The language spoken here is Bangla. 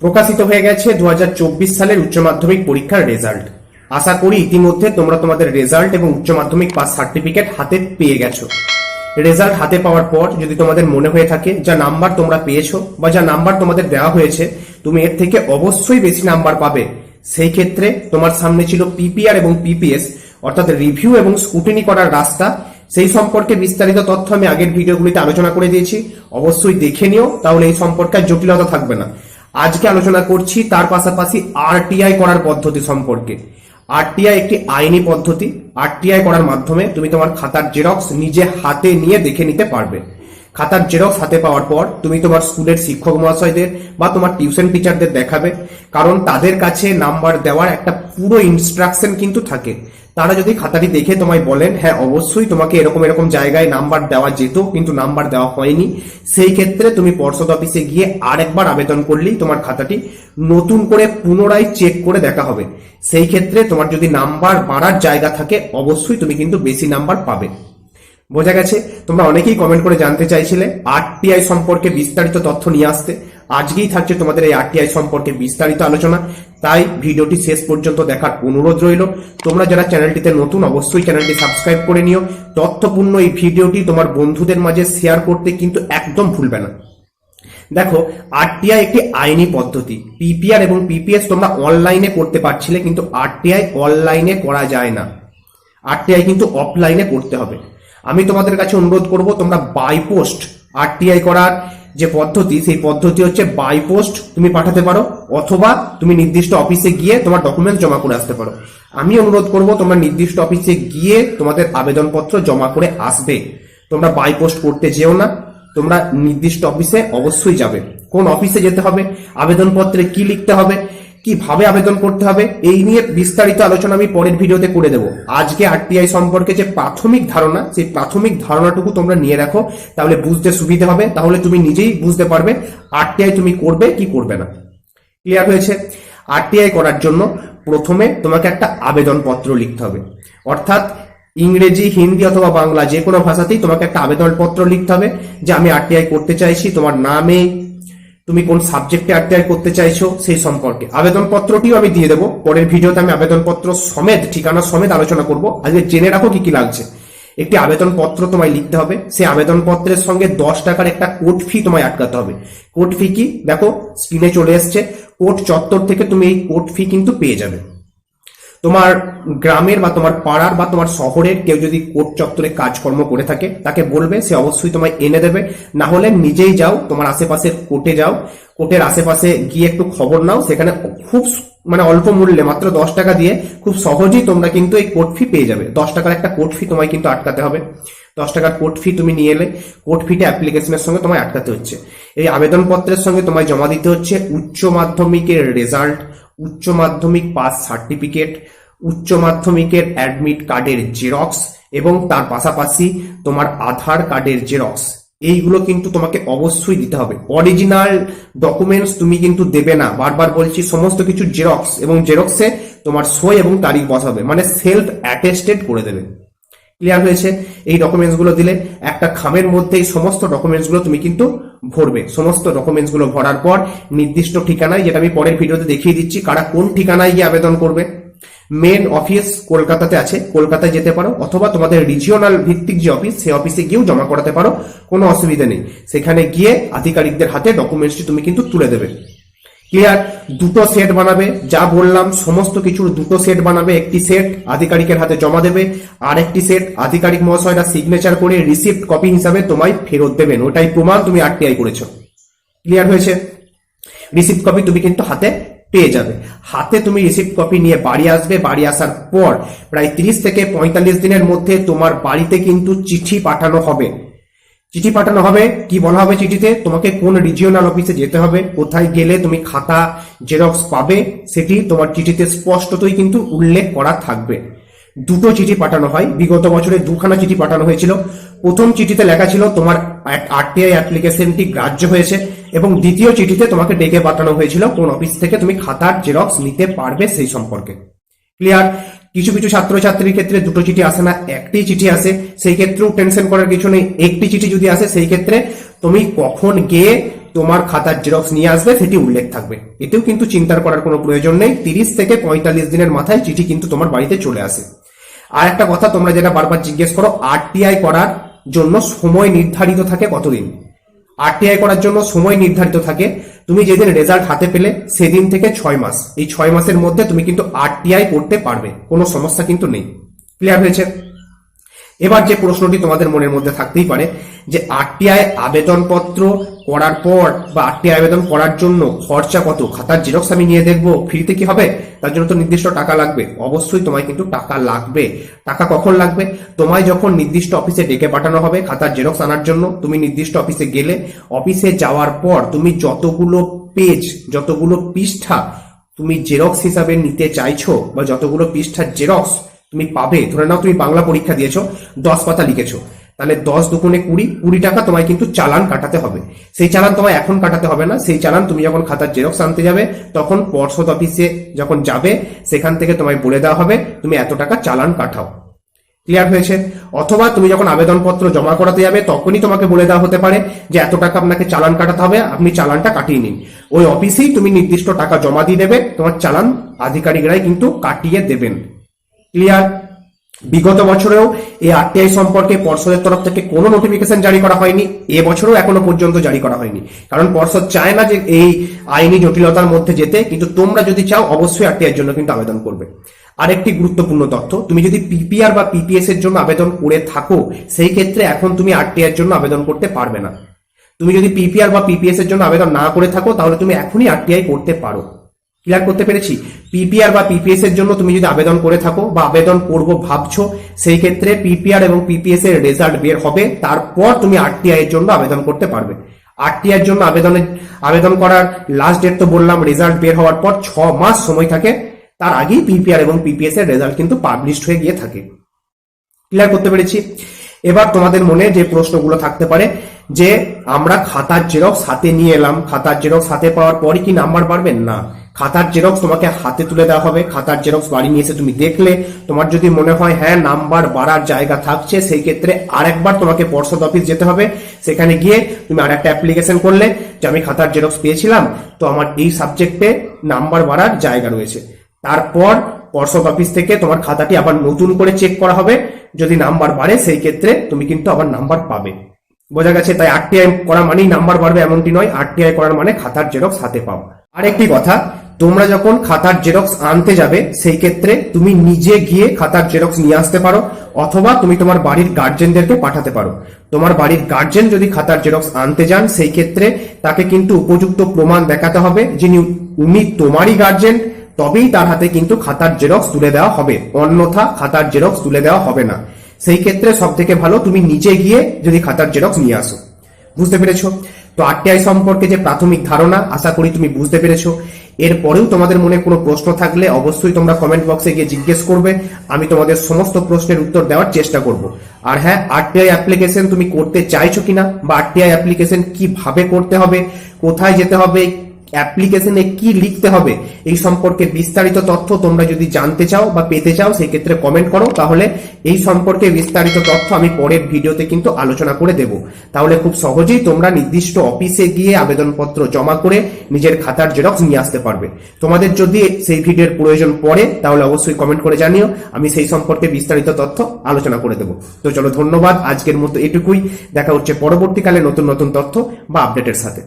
প্রকাশিত হয়ে গেছে দু হাজার চব্বিশ সালের উচ্চ মাধ্যমিক পরীক্ষার রেজাল্ট। আশা করি ইতিমধ্যে তোমরা তোমাদের রেজাল্ট এবং উচ্চ মাধ্যমিক পাস সার্টিফিকেট হাতে পেয়ে গেছো। রেজাল্ট হাতে পাওয়ার পর যদি তোমাদের মনে হয়ে থাকে যা নাম্বার তোমরা পেয়েছ বা যা নাম্বার তোমাদের দেওয়া হয়েছে, তুমি এর থেকে অবশ্যই বেশি নাম্বার পাবে। সেই ক্ষেত্রে তোমার সামনে ছিল পিপিআর এবং পিপিএস, অর্থাৎ রিভিউ এবং স্কুটিনি করার রাস্তা। সেই সম্পর্কে বিস্তারিত তথ্য আমি আগের ভিডিওগুলিতে আলোচনা করে দিয়েছি। অবশ্যই দেখে নিও, তাহলে এই সম্পর্কে জটিলতা থাকবে না। আজকে আলোচনা করছি, তার পাশাপাশি আরটিআই করার পদ্ধতি সম্পর্কে। আরটিআই একটি আইনি পদ্ধতি। আরটিআই করার মাধ্যমে তুমি তোমার খাতার জেরক্স নিজে হাতে নিয়ে দেখে নিতে পারবে। খাতার জেরক্স হাতে পাওয়ার পর তুমি তোমার স্কুলের শিক্ষক মহাশয়দের বা তোমার টিউশন টিচারদের দেখাবে। কারণ তাদের কাছে নাম্বার দেওয়ার একটা পুরো ইনস্ট্রাকশন কিন্তু থাকে। তারা যদি খাতাটি দেখে তোমায় বলেন হ্যাঁ অবশ্যই তোমাকে এরকম এরকম জায়গায় নাম্বার দেওয়া যেত, কিন্তু নাম্বার দেওয়া হয়নি। সেই ক্ষেত্রে তুমি পর্ষদ অফিসে গিয়ে আরেকবার আবেদন করলেই তোমার খাতাটি নতুন করে পুনরায় চেক করে দেখা হবে। সেই ক্ষেত্রে তোমার যদি নাম্বার বাড়ার জায়গা থাকে, অবশ্যই তুমি কিন্তু বেশি নাম্বার পাবে। বোঝা গেছে? তোমরা অনেকেই কমেন্ট করে জানতে চাইছিলে, আরটিআই সম্পর্কে বিস্তারিত তথ্য নিয়ে আসতে। আজকেই থাকছে তোমাদের এই আরটিআই সম্পর্কে বিস্তারিত আলোচনা। তাই ভিডিওটি শেষ পর্যন্ত দেখার অনুরোধ রইল। তোমরা যারা চ্যানেলটিতে নতুন, অবশ্যই চ্যানেলটি সাবস্ক্রাইব করে নিও। তথ্যপূর্ণ এই ভিডিওটি তোমার বন্ধুদের মাঝে শেয়ার করতে কিন্তু একদম ভুলবে না। দেখো আরটিআই একটি আইনি পদ্ধতি। পিপিআর এবং পিপিএস তোমরা অনলাইনে করতে পারছিলে, কিন্তু আরটিআই অনলাইনে করা যায় না। আরটিআই কিন্তু অফলাইনে করতে হবে। আমি তোমাদের কাছে অনুরোধ করব, তোমরা বাই পোস্ট আরটিআই করার যে পদ্ধতি, সেই পদ্ধতি হচ্ছে বাই পোস্ট তুমি পাঠাতে পারো, অথবা তুমি নির্দিষ্ট অফিসে গিয়ে তোমার ডকুমেন্টস জমা করে আসতে পারো। আমি অনুরোধ করব, তোমরা নির্দিষ্ট অফিসে গিয়ে তোমাদের আবেদনপত্র জমা করে আসবে। তোমরা বাই পোস্ট করতে যেও না, তোমরা নির্দিষ্ট অফিসে অবশ্যই যাবে। কোন অফিসে যেতে হবে, আবেদনপত্রে কি লিখতে হবে কীভাবে আবেদন করতে হবে, এই নিয়ে বিস্তারিত আলোচনা আমি পরের ভিডিওতে করে দেব। আজকে আরটিআই সম্পর্কে যে প্রাথমিক ধারণা, সেই প্রাথমিক ধারণাটুকু তোমরা নিয়ে রাখো, তাহলে বুঝতে সুবিধা হবে। তাহলে তুমি নিজেই বুঝতে পারবে আরটিআই তুমি করবে কি করবে না। ক্লিয়ার হয়েছে? আরটিআই করার জন্য প্রথমে তোমাকে একটা আবেদনপত্র লিখতে হবে। অর্থাৎ ইংরেজি, হিন্দি অথবা বাংলা যে কোনো ভাষাতেই তোমাকে একটা আবেদনপত্র লিখতে হবে যে, আমি আরটিআই করতে চাইছি, তোমার নামে তুমি কোন সাবজেক্টে অ্যাপ্লাই করতে চাইছো সেই সম্পর্কে। আবেদনপত্রটিও আমি দিয়ে দেবো। পরের ভিডিওতে আমি আবেদনপত্র সমেত, ঠিকানা সমেত আলোচনা করব। আজকে জেনে রাখো কি কি লাগছে। একটি আবেদনপত্র তোমায় লিখতে হবে। সেই আবেদনপত্রের সঙ্গে দশ টাকার একটা কোর্ট ফি তোমায় আটকাতে হবে। কোর্ট ফি কি? দেখো স্ক্রিনে চলে এসছে। কোর্ট চত্বর থেকে তুমি এই কোর্ট ফি কিন্তু পেয়ে যাবে। তোমার গ্রামের বা তোমার পাড়ার বা তোমার শহরের কেউ যদি কোর্ট চত্বরে কাজকর্ম করে থাকে, তাকে বলবে, সে অবশ্যই তোমায় এনে দেবে। না হলে নিজেই যাও, তোমার আশেপাশের কোর্টে যাও। কোর্টের আশেপাশে গিয়ে একটু খবর নাও। সেখানে খুব মানে অল্প মূল্যে, মাত্র দশ টাকা দিয়ে খুব সহজেই তোমরা কিন্তু এই কোর্ট ফি পেয়ে যাবে। দশ টাকার একটা কোর্ট ফি তোমায় কিন্তু আটকাতে হবে। দশ টাকার কোর্ট ফি তুমি নিয়ে এলে, কোর্ট ফিটা অ্যাপ্লিকেশনের সঙ্গে তোমায় আটকাতে হচ্ছে। এই আবেদনপত্রের সঙ্গে তোমায় জমা দিতে হচ্ছে উচ্চ মাধ্যমিকের রেজাল্ট উচ্চ মাধ্যমিক পাস সার্টিফিকেট, উচ্চ মাধ্যমিকের অ্যাডমিট কার্ডের জেরক্স এবং তার পাশাপাশি তোমার আধার কার্ডের জেরক্স। এইগুলো কিন্তু তোমাকে অবশ্যই দিতে হবে। অরিজিনাল ডকুমেন্টস তুমি কিন্তু দেবে না। বারবার বলছি, সমস্ত কিছু জেরক্স এবং জেরক্সে তোমার সই এবং তারিখ বসাবে মানে সেলফ অ্যাটেস্টেড করে দেবে। ক্লিয়ার হয়েছে? এই ডকুমেন্টসগুলো দিলে একটা খামের মধ্যে এই সমস্ত ডকুমেন্টসগুলো তুমি কিন্তু ভরবে। সমস্ত ডকুমেন্টসগুলো ভরার পর নির্দিষ্ট ঠিকানায়, যেটা আমি পরের ভিডিওতে দেখিয়ে দিচ্ছি, কারা কোন ঠিকানায় গিয়ে আবেদন করবে। মেন অফিস কলকাতাতে আছে, কলকাতায় যেতে পারো, অথবা তোমাদের রিজিওনাল ভিত্তিক যে অফিস সে অফিসে গিয়েও জমা করাতে পারো, কোনো অসুবিধা নেই। সেখানে গিয়ে আধিকারিকদের হাতে ডকুমেন্টসটি তুমি কিন্তু তুলে দেবে। ক্লিয়ার দুটো সেট বানাবে, যা বললাম, সমস্ত কিছুর দুটো সেট বানাবে, একটি সেট আধিকারিকের হাতে জমা দেবে আর একটি সেট আধিকারিক মহাশয়রা সিগনেচার করে রিসিপ্ট কপি হিসাবে তোমায় ফেরত দেবেন। ওটাই প্রমাণ তুমি আরটিআই করেছ। ক্লিয়ার হয়েছে? রিসিপ্ট কপি তুমি কিন্তু হাতে পেয়ে যাবে। হাতে তুমি রিসিপ্ট কপি নিয়ে বাড়ি আসবে। বাড়ি আসার পর প্রায় তিরিশ থেকে পঁয়তাল্লিশ দিনের মধ্যে তোমার বাড়িতে কিন্তু চিঠি পাঠানো হবে। চিঠি পাঠানো হবে, কি বলা হবে চিঠিতে, তোমাকে কোন রিজিওনাল অফিসে যেতে হবে, কোথায় গেলে তুমি খাতা জেরক্স পাবে, সেটি তোমার চিঠিতে স্পষ্টতই কিন্তু উল্লেখ করা থাকবে। দুটো চিঠি পাঠানো হয়, বিগত বছরে দুখানা চিঠি পাঠানো হয়েছিল। প্রথম চিঠিতে লেখা ছিল, তোমার আরটিআই অ্যাপ্লিকেশনটি গ্রাহ্য হয়েছে এবং দ্বিতীয় চিঠিতে তোমাকে ডেকে পাঠানো হয়েছিল, কোন অফিস থেকে তুমি খাতার জেরক্স নিতে পারবে সেই সম্পর্কে। ক্লিয়ার কিছু কিছু ছাত্রছাত্রীর ক্ষেত্রে দুটো চিঠি আসে না, একটি চিঠি আসে, সেই ক্ষেত্রেও টেনশন করার কিছু নেই। একটি চিঠি যদি আসে, সেই ক্ষেত্রে তুমি কখন গিয়ে তোমার খাতার জেরক্স নিয়ে আসবে, সেটি উল্লেখ থাকবে। এতেও কিন্তু চিন্তার করার কোনো প্রয়োজন নেই। তিরিশ থেকে পঁয়তাল্লিশ দিনের মাথায় চিঠি কিন্তু তোমার বাড়িতে চলে আসে। আর একটা কথা তোমরা যেটা বারবার জিজ্ঞেস করো আরটিআই করার জন্য সময় নির্ধারিত থাকে কতদিন? আরটিআই করার জন্য সময় নির্ধারিত থাকে তুমি যেদিন রেজাল্ট হাতে পেলে, সেদিন থেকে ছয় মাস। এই ছয় মাসের মধ্যে তুমি কিন্তু আরটিআই করতে পারবে। কোনো সমস্যা কিন্তু নেই। ক্লিয়ার হয়েছে? এবার যে প্রশ্নটি তোমাদের মনের মধ্যে থাকতেই পারে, যে আরটিআই আবেদনপত্র করার পর বা আরটিআই আবেদন করার জন্য খরচা কত? খাতার জেরক্স আমি নিয়ে দেখব, ফ্রিতে কি হবে? তার জন্য তো নির্দিষ্ট টাকা লাগবে। অবশ্যই তোমায় কিন্তু টাকা লাগবে। টাকা কখন লাগবে? তোমায় যখন নির্দিষ্ট অফিসে ডেকে পাঠানো হবে খাতার জেরক্স আনার জন্য, তুমি নির্দিষ্ট অফিসে গেলে, অফিসে যাওয়ার পর তুমি যতগুলো পেজ যতগুলো পৃষ্ঠা তুমি জেরক্স হিসাবে নিতে চাইছো বা যতগুলো পৃষ্ঠার জেরক্স তুমি পাবে। ধরে নাও তুমি বাংলা পরীক্ষা দিয়েছ, দশ পাতা লিখেছো। তাহলে দশ দুগুণে কুড়ি কুড়ি টাকা তোমায় কিন্তু চালান কাটাতে হবে। সেই চালান তোমায় এখন কাটাতে হবে না। সেই চালান তুমি যখন খাতার জেরক্স আনতে যাবে, তখন পর্ষদ অফিসে যখন যাবে, সেখান থেকে তোমায় বলে দেওয়া হবে, তুমি এত টাকা চালান কাটাও। ক্লিয়ার হয়েছে? অথবা তুমি যখন আবেদনপত্র জমা করাতে যাবে, তখনই তোমাকে বলে দেওয়া হতে পারে যে, এত টাকা আপনাকে চালান কাটাতে হবে, আপনি চালানটা কাটিয়ে নিন। ওই অফিসেই তুমি নির্দিষ্ট টাকা জমা দিয়ে দেবে, তোমার চালান আধিকারিকরাই কিন্তু কাটিয়ে দেবেন। ক্লিয়ার বিগত বছরেও এই আরটিআই সম্পর্কে পর্ষদের তরফ থেকে কোনো নোটিফিকেশন জারি করা হয়নি। এ বছরও এখনও পর্যন্ত জারি করা হয়নি। কারণ পর্ষদ চায় না যে এই আইনি জটিলতার মধ্যে যেতে, কিন্তু তোমরা যদি চাও, অবশ্যই আরটিআই এর জন্য কিন্তু আবেদন করবে। আরেকটি গুরুত্বপূর্ণ তথ্য, তুমি যদি পিপিআর বা পিপিএস এর জন্য আবেদন করে থাকো, সেই ক্ষেত্রে এখন তুমি আরটিআই এর জন্য আবেদন করতে পারবে না। তুমি যদি পিপিআর বা পিপিএস এর জন্য আবেদন না করে থাকো, তাহলে তুমি এখনই আরটিআই করতে পারো। ক্লিয়ার করতে পেরেছি। পিপিআর বা পিপিএস এর জন্য তুমি যদি আবেদন করে থাকো বা আবেদন করব ভাবছ, সেই ক্ষেত্রে পিপিআর এবং পিপিএস এর রেজাল্ট বের হবে। তারপর তুমি আরটিআই এর জন্য আবেদন করতে পারবে। আরটিআই এর জন্য আবেদনের, আবেদন করার লাস্ট ডেট তো বললাম রেজাল্ট বের হওয়ার পর ছ মাস সময় থাকে। তার আগেই পিপিআর এবং পিপিএস এর রেজাল্ট কিন্তু পাবলিশড হয়ে গিয়ে থাকে। ক্লিয়ার করতে পেরেছি। এবার তোমাদের মনে যে প্রশ্নগুলো থাকতে পারে, যে আমরা খাতার জেরক্স হাতে নিয়ে এলাম। খাতার জেরক্স হাতে পাওয়ার পরই কি নাম্বার পারবেন না। খাতার জেরক্স তোমাকে হাতে তুলে দেওয়া হবে। খাতার জেরক্স বাড়ি নিয়ে এসে তুমি দেখলে, তোমার যদি মনে হয় হ্যাঁ নাম্বার বাড়ার জায়গা থাকছে, সেই ক্ষেত্রে আরেকবার তোমাকে পর্ষদ অফিস যেতে হবে। সেখানে গিয়ে তুমি আর একটা অ্যাপ্লিকেশন করলে, যে আমি খাতার জেরক্স পেয়েছিলাম, তো আমার এই সাবজেক্টে নাম্বার বাড়ার জায়গা রয়েছে। তারপর পর্ষদ অফিস থেকে তোমার খাতাটি আবার নতুন করে চেক করা হবে। যদি নাম্বার বাড়ে, সেই ক্ষেত্রে তুমি কিন্তু আবার নাম্বার পাবে। বোঝা গেছে? তাই আরটিআই করা মানেই নাম্বার বাড়বে এমনটি নয়। আরটিআই করার মানে খাতার জেরক্স হাতে পাও আরেকটি কথা তোমরা যখন খাতার জেরক্স আনতে যাবে, সেই ক্ষেত্রে তুমি নিজে গিয়ে খাতার জেরক্স নিয়ে আসতে পারো, অথবা তুমি তোমার বাড়ির গার্জেনদেরকে পাঠাতে পারো। তোমার বাড়ির গার্জেন যদি খাতার জেরক্স আনতে যান, সেই ক্ষেত্রে তাকে কিন্তু উপযুক্ত প্রমাণ দেখাতে হবে যিনি উনি তোমারই গার্জেন তবেই তার হাতে কিন্তু খাতার জেরক্স তুলে দেওয়া হবে। অন্যথা খাতার জেরক্স তুলে দেওয়া হবে না। সেই ক্ষেত্রে সব থেকে ভালো তুমি নিজে গিয়ে যদি খাতার জেরক্স নিয়ে আসো। বুঝতে পেরেছ? তো আরটিআই সম্পর্কে যে প্রাথমিক ধারণা, আশা করি তুমি বুঝতে পেরেছ। এরপরেও তোমাদের মনে কোনো প্রশ্ন থাকলে অবশ্যই তোমরা কমেন্ট বক্সে গিয়ে জিজ্ঞেস করবে। আমি তোমাদের সমস্ত প্রশ্নের উত্তর দেওয়ার চেষ্টা করব। আর হ্যাঁ আরটিআই অ্যাপ্লিকেশন তুমি করতে চাইছো কিনা বা আরটিআই অ্যাপ্লিকেশন কীভাবে করতে হবে, কোথায় যেতে হবে অ্যাপ্লিকেশনে কি লিখতে হবে, এই সম্পর্কে বিস্তারিত তথ্য তোমরা যদি জানতে চাও বা পেতে চাও, সেই ক্ষেত্রে কমেন্ট করো। তাহলে এই সম্পর্কে বিস্তারিত তথ্য আমি পরের ভিডিওতে কিন্তু আলোচনা করে দেব। তাহলে খুব সহজেই তোমরা নির্দিষ্ট অফিসে গিয়ে আবেদনপত্র জমা করে নিজের খাতার জেরক্স নিয়ে আসতে পারবে। তোমাদের যদি সেই ভিডিওর প্রয়োজন পড়ে, তাহলে অবশ্যই কমেন্ট করে জানিও। আমি সেই সম্পর্কে বিস্তারিত তথ্য আলোচনা করে দেব। তো চলো ধন্যবাদ। আজকের মতো এটুকুই। দেখা হচ্ছে পরবর্তীকালে নতুন নতুন তথ্য বা আপডেটের সাথে।